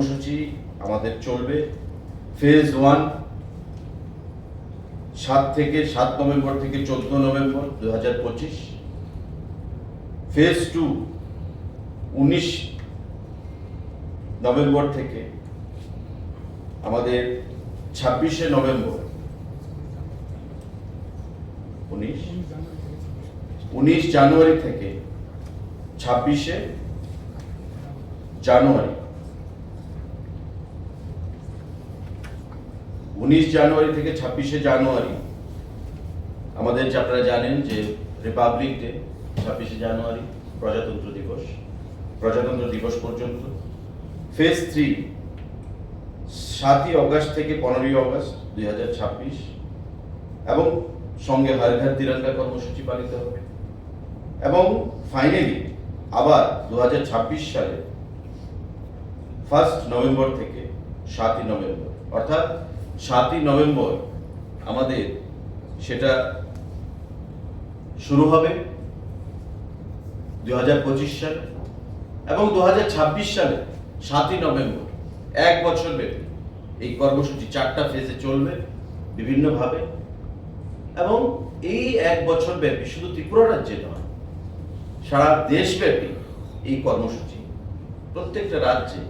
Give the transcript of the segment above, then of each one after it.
কর্মসূচি আমাদের চলবে। ফেজ ওয়ান সাত থেকে সাত নভেম্বর থেকে চোদ্দ নভেম্বর দু হাজার পঁচিশ। ফেজ টু উনিশ নভেম্বর থেকে আমাদের ছাব্বিশে নভেম্বর। উনিশ উনিশ জানুয়ারি থেকে ছাব্বিশে জানুয়ারি। উনিশ জানুয়ারি থেকে ছাব্বিশে জানুয়ারি। আমাদের আপনারা জানেন যে রিপাবলিক ডে ছাব্বিশে জানুয়ারি, প্রজাতন্ত্র দিবস। প্রজাতন্ত্র দিবস পর্যন্ত। ফেজ থ্রি সাতই অগস্ট থেকে পনেরোই অগস্ট দুই হাজার ছাব্বিশ। এবং সঙ্গে হর ঘর তিরঙ্গা কর্মসূচি পালিত হবে। এবং ফাইনালি আবার দু হাজার ছাব্বিশ সালে ফার্স্ট নভেম্বর থেকে সাতই নভেম্বর। অর্থাৎ সাতই নভেম্বর আমাদের সেটা শুরু হবে দু হাজার পঁচিশ সালে এবং দু হাজার ছাব্বিশ সালে সাতই নভেম্বর, এক বছর ব্যাপী এই কর্মসূচি চারটা ফেজে চলবে বিভিন্নভাবে এবং এই এক বছর ব্যাপী শুধু ত্রিপুরা রাজ্যে নয়, সারা দেশব্যাপী এই কর্মসূচি প্রত্যেকটা রাজ্যে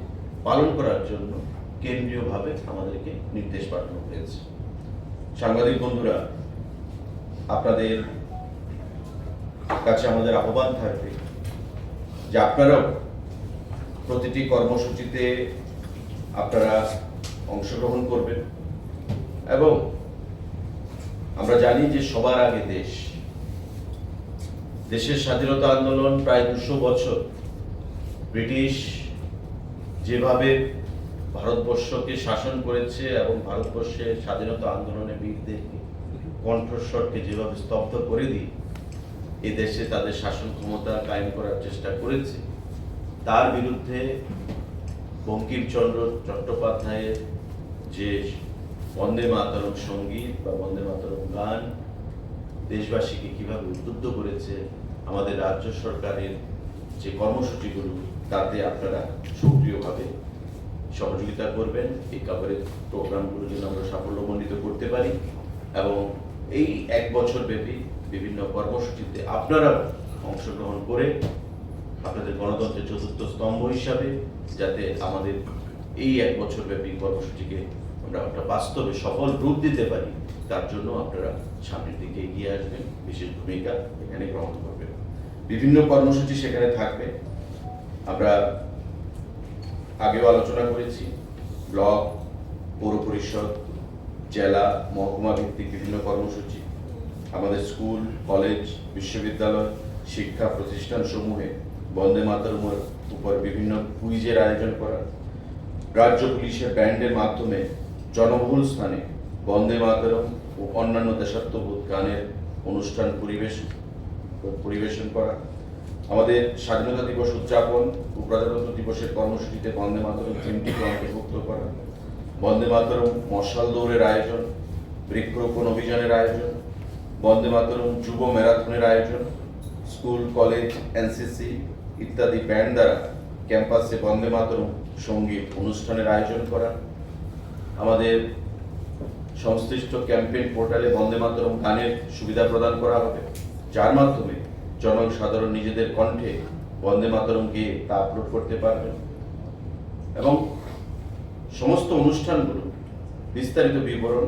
পালন করার জন্য কেন্দ্রীয়ভাবে আমাদেরকে নির্দেশ পাঠানো হয়েছে। সাংবাদিক বন্ধুরা, আপনাদের কাছে আমাদের আহ্বান থাকবে যে আপনারাও প্রতিটি কর্মসূচিতে আপনারা অংশগ্রহণ করবেন এবং আমরা জানি যে সবার আগে দেশ, দেশের স্বাধীনতা আন্দোলন প্রায় দুশো বছর ব্রিটিশ যেভাবে ভারতবর্ষকে শাসন করেছে এবং ভারতবর্ষের স্বাধীনতা আন্দোলনে বীরদেরকে কণ্ঠস্বরকে যেভাবে স্তব্ধ করে দিয়ে এ দেশে তাদের শাসন ক্ষমতা কায়েম করার চেষ্টা করেছে, তার বিরুদ্ধে বঙ্কিমচন্দ্র চট্টোপাধ্যায়ের যে বন্দে মাতরম সংগীত বা বন্দে মাতরম গান দেশবাসীকে কীভাবে উদ্বুদ্ধ করেছে, আমাদের রাজ্য সরকারের যে কর্মসূচিগুলো, তাতে আপনারা সক্রিয়ভাবে সহযোগিতা করবেন। এই কাভারেজ প্রোগ্রামগুলো যেন আমরা সাফল্যমণ্ডিত করতে পারি এবং এই এক বছর ব্যাপী বিভিন্ন কর্মসূচিতে আপনারাও অংশগ্রহণ করে আপনাদের গণতন্ত্রের চতুর্থ স্তম্ভ হিসাবে যাতে আমাদের এই এক বছর ব্যাপী কর্মসূচিকে আমরা একটা বাস্তবে সফল রূপ দিতে পারি, তার জন্য আপনারা সামনের দিকে এগিয়ে আসবেন। বিশেষ ভূমিকা এখানে গ্রহণ করবেন। বিভিন্ন কর্মসূচি সেখানে থাকবে। আমরা আগেও আলোচনা করেছি। ব্লক, পৌর পরিষদ, জেলা, মহকুমা ভিত্তিক বিভিন্ন কর্মসূচি। আমাদের স্কুল, কলেজ, বিশ্ববিদ্যালয়, শিক্ষা প্রতিষ্ঠান সমূহে বন্দে মাতরমের উপর বিভিন্ন কুইজের আয়োজন করা। রাজ্য পুলিশের ব্যান্ডের মাধ্যমে জনবহুল স্থানে বন্দে মাতরম ও অন্যান্য দেশাত্মবোধ গানের অনুষ্ঠান পরিবেশ পরিবেশন করা। আমাদের স্বাধীনতা দিবস উদযাপন ও প্রজাতন্ত্র দিবসের কর্মসূচিতে বন্দে মাতরম থিমটিকে অন্তর্ভুক্ত করা। বন্দে মাতরম মশাল দৌড়ের আয়োজন, বৃক্ষরোপণ অভিযানের আয়োজন, বন্দে মাতরম যুব ম্যারাথনের আয়োজন, স্কুল, কলেজ, এনসিসি ইত্যাদি ব্যান্ড দ্বারা ক্যাম্পাসে বন্দে মাতরম সংগীত অনুষ্ঠানের আয়োজন করা। আমাদের সংশ্লিষ্ট ক্যাম্পেইন পোর্টালে বন্দে মাতরম গানের সুবিধা প্রদান করা হবে, যার মাধ্যমে জনসাধারণ নিজেদের কণ্ঠে বন্দে গিয়ে তা আপলোড করতে পারবেন। এবং সমস্ত অনুষ্ঠানগুলো বিস্তারিত বিবরণ,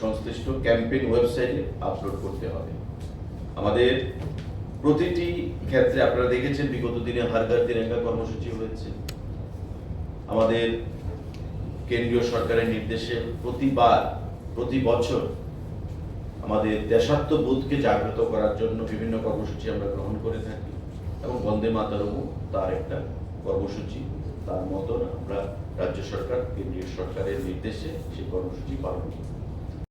সংশ্লিষ্ট ক্যাম্পেইন ওয়েবসাইটে আপলোড করতে হবে। আমাদের প্রতিটি ক্ষেত্রে আপনারা দেখেছেন, বিগত দিনে হারগার তিরঙ্গা কর্মসূচি হয়েছে। আমাদের কেন্দ্রীয় সরকারের নির্দেশে প্রতিবার, প্রতি বছর আমাদের দেশাত্মবোধকে জাগ্রত করার জন্য বিভিন্ন কর্মসূচি আমরা গ্রহণ করে থাকি এবং বন্দে মাতারমও তার একটা কর্মসূচি। তার মতন আমরা রাজ্য সরকার, কেন্দ্রীয় সরকারের নির্দেশে সেই কর্মসূচি পালন করি।